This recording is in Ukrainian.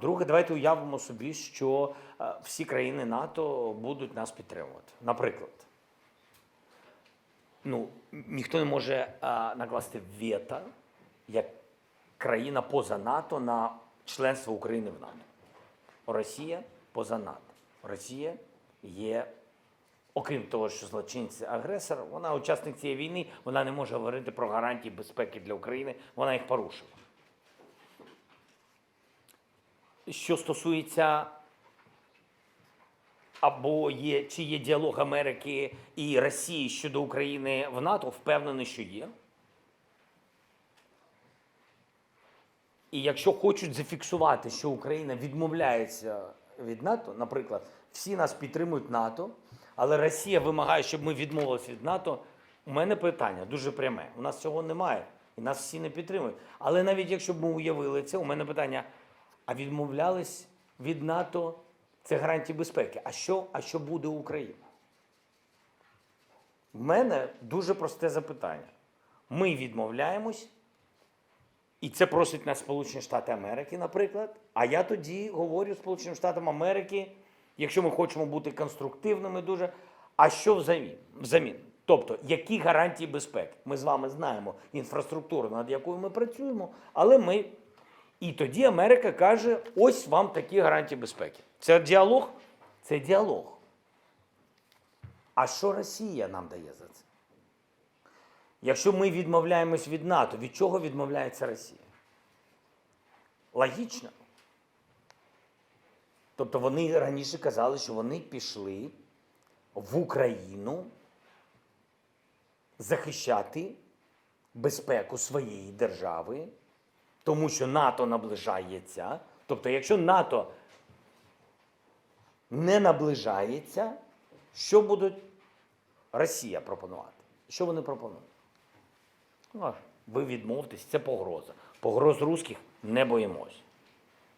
Друге, давайте уявимо собі, що е, всі країни НАТО будуть нас підтримувати. Наприклад, ну, ніхто не може е, накласти вето як країна поза НАТО на членство України в НАТО. Росія поза НАТО. Росія є, окрім того, що злочинці агресор, вона учасник цієї війни, вона не може говорити про гарантії безпеки для України, вона їх порушила. Що стосується або є, чи є діалог Америки і Росії щодо України в НАТО, впевнений, що є. І якщо хочуть зафіксувати, що Україна відмовляється від НАТО, наприклад, всі нас підтримують НАТО, але Росія вимагає, щоб ми відмовилися від НАТО. У мене питання дуже пряме. У нас цього немає, і нас всі не підтримують. Але навіть якщо б ми уявили це, у мене питання: а відмовлялись від НАТО це гарантії безпеки. А що, а що буде Україна? В мене дуже просте запитання. Ми відмовляємось. І це просить нас Сполучені Штати Америки, наприклад. А я тоді говорю Сполученим Штатам Америки, якщо ми хочемо бути конструктивними дуже. А що взамін? взамін? Тобто, які гарантії безпеки? Ми з вами знаємо інфраструктуру, над якою ми працюємо, але ми. І тоді Америка каже: ось вам такі гарантії безпеки. Це діалог? Це діалог. А що Росія нам дає за це? Якщо ми відмовляємось від НАТО, від чого відмовляється Росія? Логічно. Тобто вони раніше казали, що вони пішли в Україну захищати безпеку своєї держави, тому що НАТО наближається. Тобто, якщо НАТО не наближається, що буде Росія пропонувати? Що вони пропонують? Ну, ви відмовтесь, це погроза. Погроз русських не боїмось.